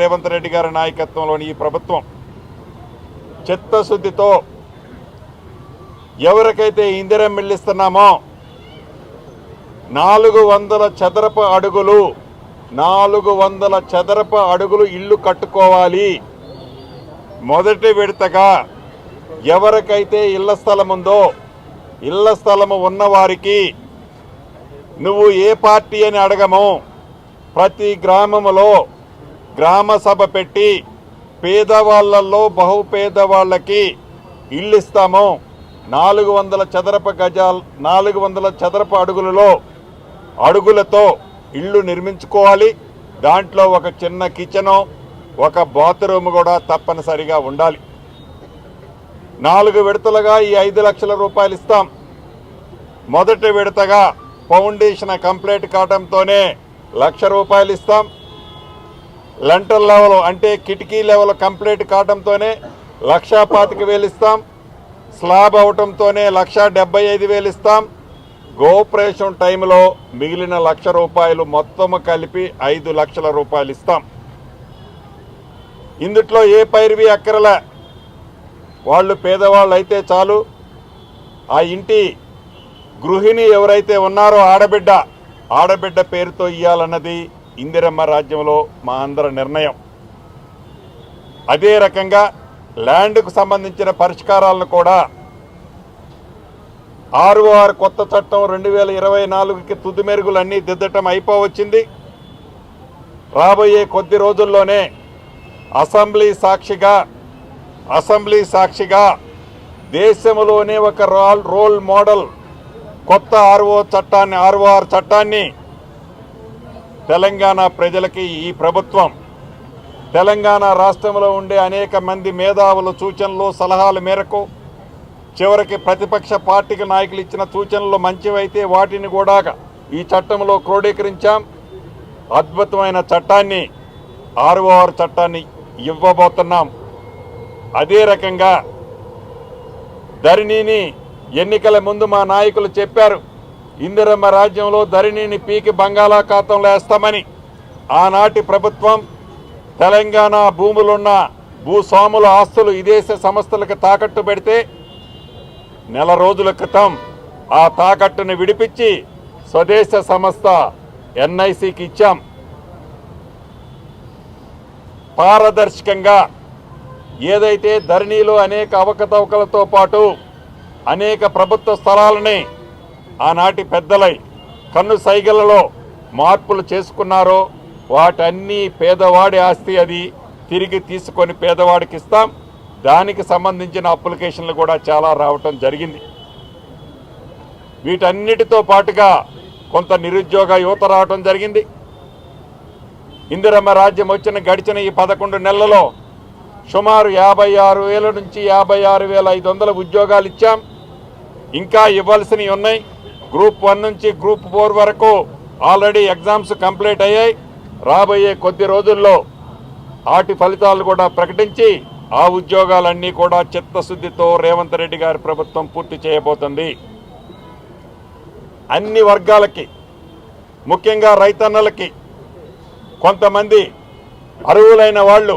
రేవంత్ రెడ్డి గారి నాయకత్వంలోని ఈ ప్రభుత్వం చిత్తశుద్ధితో ఎవరికైతే ఇందిరం మిల్లిస్తున్నామో నాలుగు వందల చదరపు అడుగులు నాలుగు వందల చదరపు అడుగులు ఇల్లు కట్టుకోవాలి. మొదటి విడతగా ఎవరికైతే ఇళ్ళ స్థలం ఉందో ఇళ్ళ స్థలము ఉన్నవారికి నువ్వు ఏ పార్టీ అని అడగము. ప్రతి గ్రామములో గ్రామ సభ పెట్టి పేదవాళ్ళలో బహుపేదవాళ్ళకి ఇల్లు ఇస్తాము. నాలుగు వందల చదరపు గజాల నాలుగు వందల చదరపు అడుగులలో అడుగులతో ఇల్లు నిర్మించుకోవాలి. దాంట్లో ఒక చిన్న కిచెను ఒక బాత్రూమ్ కూడా తప్పనిసరిగా ఉండాలి. నాలుగు విడతలుగా ఈ ఐదు లక్షల రూపాయలు ఇస్తాం. మొదటి విడతగా ఫౌండేషన్ కంప్లీట్ కావడంతోనే లక్ష రూపాయలు ఇస్తాం. లంటర్ లెవెల్ అంటే కిటికీ లెవెల్ కంప్లీట్ కావడంతోనే లక్షా పాతిక వేలు ఇస్తాం. స్లాబ్ అవటంతోనే లక్షా డెబ్బై ఐదు వేలు ఇస్తాం. గోపరేషన్ టైంలో మిగిలిన లక్ష రూపాయలు మొత్తము కలిపి ఐదు లక్షల రూపాయలు ఇస్తాం. ఇందుట్లో ఏ పైరువి అక్కరలే. వాళ్ళు పేదవాళ్ళు అయితే చాలు. ఆ ఇంటి గృహిణి ఎవరైతే ఉన్నారో ఆడబిడ్డ ఆడబిడ్డ పేరుతో ఇవ్వాలన్నది ఇందిరమ్మ రాజ్యంలో మా అందరి నిర్ణయం. అదే రకంగా ల్యాండ్కు సంబంధించిన పరిష్కారాలను కూడా ఆరు ఆరు కొత్త చట్టం రెండు వేల ఇరవై నాలుగుకి తుది మెరుగులన్నీ దిద్దటం అయిపోవచ్చింది. రాబోయే కొద్ది రోజుల్లోనే అసెంబ్లీ సాక్షిగా అసెంబ్లీ సాక్షిగా దేశంలోనే ఒక రోల్ రోల్ మోడల్ కొత్త ఆర్ఓ చట్టాన్ని ఆర్ఓఆర్ చట్టాన్ని తెలంగాణ ప్రజలకి ఈ ప్రభుత్వం తెలంగాణ రాష్ట్రంలో ఉండే అనేక మంది మేధావుల సూచనలు సలహాల మేరకు చివరికి ప్రతిపక్ష పార్టీకి నాయకులు ఇచ్చిన సూచనలు మంచివైతే వాటిని కూడా ఈ చట్టంలో క్రోడీకరించాం. అద్భుతమైన చట్టాన్ని ఆర్ఓఆర్ చట్టాన్ని ఇవ్వబోతున్నాం. అదే రకంగా ధరణిని ఎన్నికల ముందు మా నాయకులు చెప్పారు. ఇందిరమ్మ రాజ్యంలో ధరణిని పీకి బంగాళాఖాతంలో వేస్తామని ఆనాటి ప్రభుత్వం తెలంగాణ భూములున్న భూస్వాముల ఆస్తులు విదేశ సంస్థలకు తాకట్టు పెడితే నెల రోజుల క్రితం ఆ తాకట్టును విడిపించి స్వదేశ సంస్థ ఎన్ఐసికి ఇచ్చాం. పారదర్శకంగా ఏదైతే ధరణిలో అనేక అవకతవకలతో పాటు అనేక ప్రభుత్వ స్థలాలని ఆనాటి పెద్దలై కన్ను సైగలలో మార్పులు చేసుకున్నారో వాటన్నీ పేదవాడి ఆస్తి అది. తిరిగి తీసుకొని పేదవాడికి ఇస్తాం. దానికి సంబంధించిన అప్లికేషన్లు కూడా చాలా రావటం జరిగింది. వీటన్నిటితో పాటుగా కొంత నిరుద్యోగ యువత రావటం జరిగింది. ఇందిరమ్మ రాజ్యం వచ్చిన గడిచిన ఈ పదకొండు నెలలలో సుమారు యాభై ఆరు వేల నుంచి యాభై ఆరు వేల ఐదు వందల ఉద్యోగాలు ఇచ్చాం. ఇంకా ఇవ్వాల్సినవి ఉన్నాయి. గ్రూప్ వన్ నుంచి గ్రూప్ ఫోర్ వరకు ఆల్రెడీ ఎగ్జామ్స్ కంప్లీట్ అయ్యాయి. రాబోయే కొద్ది రోజుల్లో వాటి ఫలితాలు కూడా ప్రకటించి ఆ ఉద్యోగాలన్నీ కూడా చిత్తశుద్ధితో రేవంత్ రెడ్డి గారి ప్రభుత్వం పూర్తి చేయబోతుంది. అన్ని వర్గాలకి ముఖ్యంగా రైతన్నలకి కొంతమంది అర్హులైన వాళ్ళు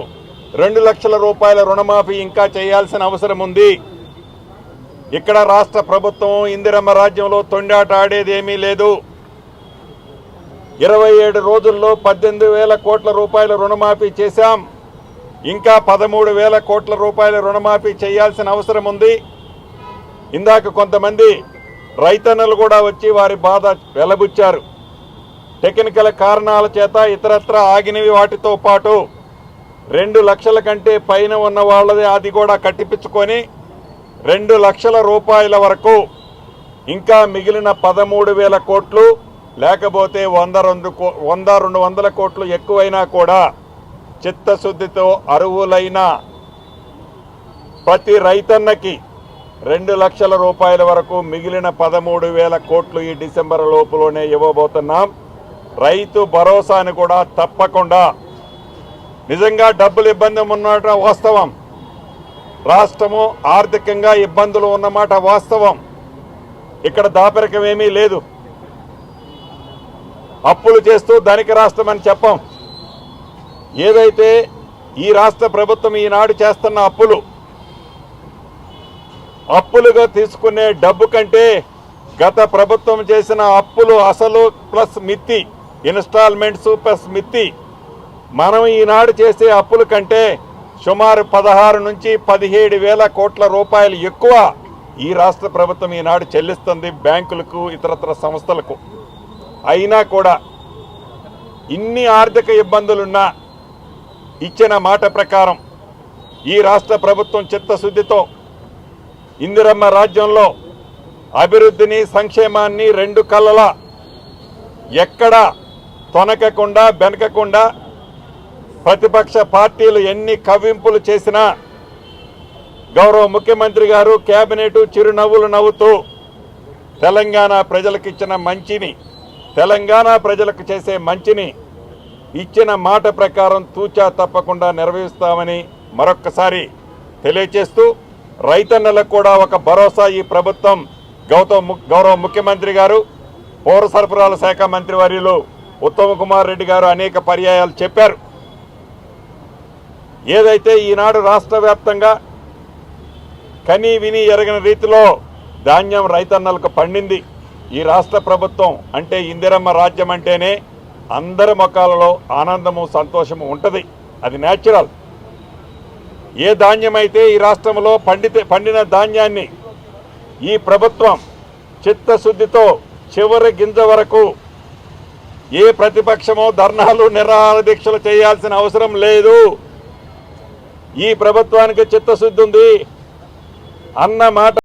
రెండు లక్షల రూపాయల రుణమాఫీ ఇంకా చేయాల్సిన అవసరం ఉంది. ఇక్కడ రాష్ట్ర ప్రభుత్వం ఇందిరమ్మ రాజ్యంలో తొండాట ఆడేదేమీ లేదు. ఇరవై ఏడు రోజుల్లో పద్దెనిమిది వేల కోట్ల రూపాయల రుణమాఫీ చేశాం. ఇంకా పదమూడు వేల కోట్ల రూపాయల రుణమాఫీ చేయాల్సిన అవసరం ఉంది. ఇందాక కొంతమంది రైతన్నలు కూడా వచ్చి వారి బాధ వెలబుచ్చారు. టెక్నికల్ కారణాల చేత ఇతరత్ర ఆగినవి వాటితో పాటు రెండు లక్షల కంటే పైన ఉన్న వాళ్ళది అది కూడా కట్టిపించుకొని రెండు లక్షల రూపాయల వరకు. ఇంకా మిగిలిన పదమూడు వేల కోట్లు లేకపోతే వంద రెండు కో వంద రెండు వందల కోట్లు ఎక్కువైనా కూడా చిత్తశుద్ధితో అరువులైన ప్రతి రైతన్నకి రెండు లక్షల రూపాయల వరకు మిగిలిన పదమూడు వేల కోట్లు ఈ డిసెంబర్ లోపులోనే ఇవ్వబోతున్నాం. రైతు భరోసాను కూడా తప్పకుండా. నిజంగా డబ్బులు ఇబ్బంది ఉన్నమాట వాస్తవం. రాష్ట్రము ఆర్థికంగా ఇబ్బందులు ఉన్నమాట వాస్తవం. ఇక్కడ దాపరికం ఏమీ లేదు. అప్పులు చేస్తూ ధనిక రాష్ట్రం అని చెప్పం. ఏదైతే ఈ రాష్ట్ర ప్రభుత్వం ఈనాడు చేస్తున్న అప్పులు అప్పులుగా తీసుకునే డబ్బు కంటే గత ప్రభుత్వం చేసిన అప్పులు అసలు ప్లస్ మిత్తి ఇన్స్టాల్మెంట్స్ ప్లస్ మిత్తి. మనం ఈనాడు చేసే అప్పుల కంటే సుమారు పదహారు నుంచి పదిహేడు వేల కోట్ల రూపాయలు ఎక్కువ ఈ రాష్ట్ర ప్రభుత్వం ఈనాడు చెల్లిస్తుంది బ్యాంకులకు ఇతరత్ర సంస్థలకు. అయినా కూడా ఇన్ని ఆర్థిక ఇబ్బందులున్నా ఇచ్చిన మాట ప్రకారం ఈ రాష్ట్ర ప్రభుత్వం చిత్తశుద్ధితో ఇందిరమ్మ రాజ్యంలో అభివృద్ధిని సంక్షేమాన్ని రెండు కళ్ళలా ఎక్కడా తొనకకుండా బెనకకుండా ప్రతిపక్ష పార్టీలు ఎన్ని కవింపులు చేసినా గౌరవ ముఖ్యమంత్రి గారు కేబినెట్ చిరునవ్వులు నవ్వుతూ తెలంగాణ ప్రజలకు ఇచ్చిన మంచిని తెలంగాణ ప్రజలకు చేసే మంచిని ఇచ్చిన మాట ప్రకారం తూచా తప్పకుండా నిర్వహిస్తామని మరొక్కసారి తెలియచేస్తూ రైతన్నలకు కూడా ఒక భరోసా ఈ ప్రభుత్వం గౌతమ్ ము- గౌరవ ముఖ్యమంత్రి గారు పౌర సరఫరాల శాఖ మంత్రి వర్యులు ఉత్తమ్ కుమార్ రెడ్డి గారు అనేక పర్యాయాలు చెప్పారు. ఏదైతే ఈనాడు రాష్ట్ర వ్యాప్తంగా కని విని ఎరగని రీతిలో ధాన్యం రైతన్నలకు పండింది ఈ రాష్ట్ర ప్రభుత్వం అంటే ఇందిరమ్మ రాజ్యం అంటేనే అందరి ముఖాలలో ఆనందము సంతోషము ఉంటుంది. అది న్యాచురల్ ఏ ధాన్యం అయితే ఈ రాష్ట్రంలో పండితే పండిన ధాన్యాన్ని ఈ ప్రభుత్వం చిత్తశుద్ధితో చివరి గింజ వరకు ఏ ప్రతిపక్షమో ధర్నాలు నిరాహార దీక్షలు చేయాల్సిన అవసరం లేదు. ఈ ప్రభుత్వానికి చిత్తశుద్ధి ఉంది. అన్న మాట